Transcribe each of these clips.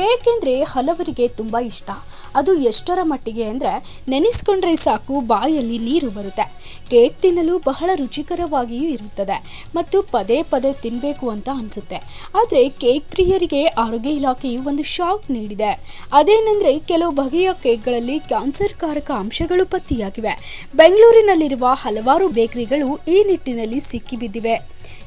Cake ಅಂದರೆ ಹಲವರಿಗೆ ತುಂಬ ಇಷ್ಟ. ಅದು ಎಷ್ಟರ ಮಟ್ಟಿಗೆ ಅಂದರೆ ನೆನೆಸ್ಕೊಂಡ್ರೆ ಸಾಕು ಬಾಯಲ್ಲಿ ನೀರು ಬರುತ್ತೆ. ಕೇಕ್ ತಿನ್ನಲು ಬಹಳ ರುಚಿಕರವಾಗಿಯೂ ಇರುತ್ತದೆ ಮತ್ತು ಪದೇ ಪದೇ ತಿನ್ನಬೇಕು ಅಂತ ಅನಿಸುತ್ತೆ. ಆದರೆ ಕೇಕ್ ಪ್ರಿಯರಿಗೆ ಆರೋಗ್ಯ ಇಲಾಖೆಯು ಒಂದು ಶಾಕ್ ನೀಡಿದೆ. ಅದೇನೆಂದರೆ ಕೆಲವು ಬಗೆಯ ಕೇಕ್ಗಳಲ್ಲಿ ಕ್ಯಾನ್ಸರ್ಕಾರಕ ಅಂಶಗಳು ಪತ್ತೆಯಾಗಿವೆ. ಬೆಂಗಳೂರಿನಲ್ಲಿರುವ ಹಲವಾರು ಬೇಕರಿಗಳು ಈ ನಿಟ್ಟಿನಲ್ಲಿ ಸಿಕ್ಕಿಬಿದ್ದಿವೆ.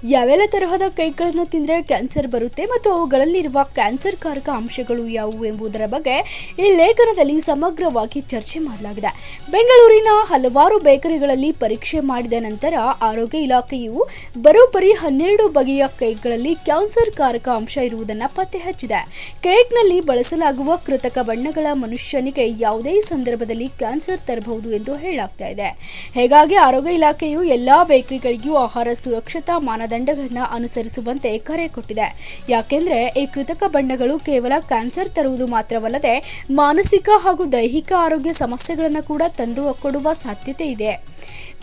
ಯಾವೆಲ್ಲ ತರಹದ ಕೈಗಳನ್ನು ತಿಂದರೆ ಕ್ಯಾನ್ಸರ್ ಬರುತ್ತೆ ಮತ್ತು ಅವುಗಳಲ್ಲಿರುವ ಕ್ಯಾನ್ಸರ್ ಕಾರಕ ಅಂಶಗಳು ಯಾವುವು ಎಂಬುದರ ಬಗ್ಗೆ ಈ ಲೇಖನದಲ್ಲಿ ಸಮಗ್ರವಾಗಿ ಚರ್ಚೆ ಮಾಡಲಾಗಿದೆ. ಬೆಂಗಳೂರಿನ ಹಲವಾರು ಬೇಕರಿಗಳಲ್ಲಿ ಪರೀಕ್ಷೆ ಮಾಡಿದ ನಂತರ ಆರೋಗ್ಯ ಇಲಾಖೆಯು ಬರೋಬ್ಬರಿ ಹನ್ನೆರಡು ಬಗೆಯ ಕೇಕ್ಗಳಲ್ಲಿ ಕ್ಯಾನ್ಸರ್ ಕಾರಕ ಅಂಶ ಇರುವುದನ್ನು ಪತ್ತೆ ಹಚ್ಚಿದೆ ಕೇಕ್ನಲ್ಲಿ ಬಳಸಲಾಗುವ ಕೃತಕ ಬಣ್ಣಗಳ ಮನುಷ್ಯನಿಗೆ ಯಾವುದೇ ಸಂದರ್ಭದಲ್ಲಿ ಕ್ಯಾನ್ಸರ್ ತರಬಹುದು ಎಂದು ಹೇಳಲಾಗ್ತಾ ಇದೆ. ಹೀಗಾಗಿ ಆರೋಗ್ಯ ಇಲಾಖೆಯು ಎಲ್ಲಾ ಬೇಕರಿಗಳಿಗೂ ಆಹಾರ ಸುರಕ್ಷತಾ ಮಾನದಂಡಗಳನ್ನು ಅನುಸರಿಸುವಂತೆ ಕರೆ ಕೊಟ್ಟಿದೆ. ಯಾಕೆಂದರೆ ಈ ಕೃತಕ ಬಣ್ಣಗಳು ಕೇವಲ ಕ್ಯಾನ್ಸರ್ ತರುವುದು ಮಾತ್ರವಲ್ಲದೆ ಮಾನಸಿಕ ಹಾಗೂ ದೈಹಿಕ ಆರೋಗ್ಯ ಸಮಸ್ಯೆಗಳನ್ನು ಕೂಡ ತಂದು ಕೊಡುವ ಸಾಧ್ಯತೆ ಇದೆ.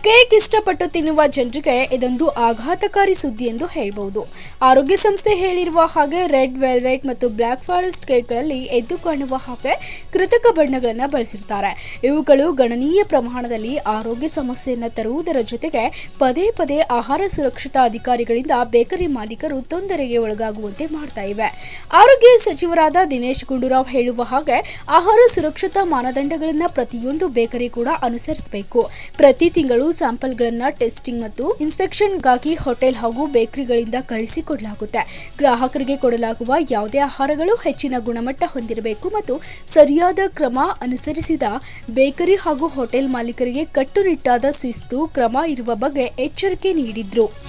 ಕೇಕ್ ಇಷ್ಟಪಟ್ಟು ತಿನ್ನುವ ಜನರಿಗೆ ಇದೊಂದು ಆಘಾತಕಾರಿ ಸುದ್ದಿ ಎಂದು ಹೇಳಬಹುದು ಆರೋಗ್ಯ ಸಂಸ್ಥೆ ಹೇಳಿರುವ ಹಾಗೆ ರೆಡ್ ವೆಲ್ವೆಟ್ ಮತ್ತು ಬ್ಲ್ಯಾಕ್ ಫಾರೆಸ್ಟ್ ಕೇಕ್ಗಳಲ್ಲಿ ಎದ್ದು ಕಾಣುವ ಹಾಗೆ ಕೃತಕ ಬಣ್ಣಗಳನ್ನು ಬಳಸಿರ್ತಾರೆ. ಇವುಗಳು ಗಣನೀಯ ಪ್ರಮಾಣದಲ್ಲಿ ಆರೋಗ್ಯ ಸಮಸ್ಯೆಯನ್ನು ತರುವುದರ ಜೊತೆಗೆ ಪದೇ ಪದೇ ಆಹಾರ ಸುರಕ್ಷತಾ ಅಧಿಕಾರಿಗಳಿಂದ ಬೇಕರಿ ಮಾಲೀಕರು ತೊಂದರೆಗೆ ಒಳಗಾಗುವಂತೆ ಮಾಡ್ತಾ ಇವೆ. ಆರೋಗ್ಯ ಸಚಿವರಾದ ದಿನೇಶ್ ಗುಂಡೂರಾವ್ ಹೇಳುವ ಹಾಗೆ ಆಹಾರ ಸುರಕ್ಷತಾ ಮಾನದಂಡಗಳನ್ನು ಪ್ರತಿಯೊಂದು ಬೇಕರಿ ಕೂಡ ಅನುಸರಿಸಬೇಕು. ಪ್ರತಿ ತಿಂಗಳು ಸ್ಯಾಂಪಲ್ಗಳನ್ನು ಟೆಸ್ಟಿಂಗ್ ಮತ್ತು ಇನ್ಸ್ಪೆಕ್ಷನ್ಗಾಗಿ ಹೋಟೆಲ್ ಹಾಗೂ ಬೇಕರಿಗಳಿಂದ ಕಳಿಸಿಕೊಡಲಾಗುತ್ತೆ. ಗ್ರಾಹಕರಿಗೆ ಕೊಡಲಾಗುವ ಯಾವುದೇ ಆಹಾರಗಳು ಹೆಚ್ಚಿನ ಗುಣಮಟ್ಟ ಹೊಂದಿರಬೇಕು ಮತ್ತು ಸರಿಯಾದ ಕ್ರಮ ಅನುಸರಿಸಿದ ಬೇಕರಿ ಹಾಗೂ ಹೋಟೆಲ್ ಮಾಲೀಕರಿಗೆ ಕಟ್ಟುನಿಟ್ಟಾದ ಶಿಸ್ತು ಕ್ರಮ ಇರುವ ಬಗ್ಗೆ ಎಚ್ಚರಿಕೆ ನೀಡಿದ್ರು.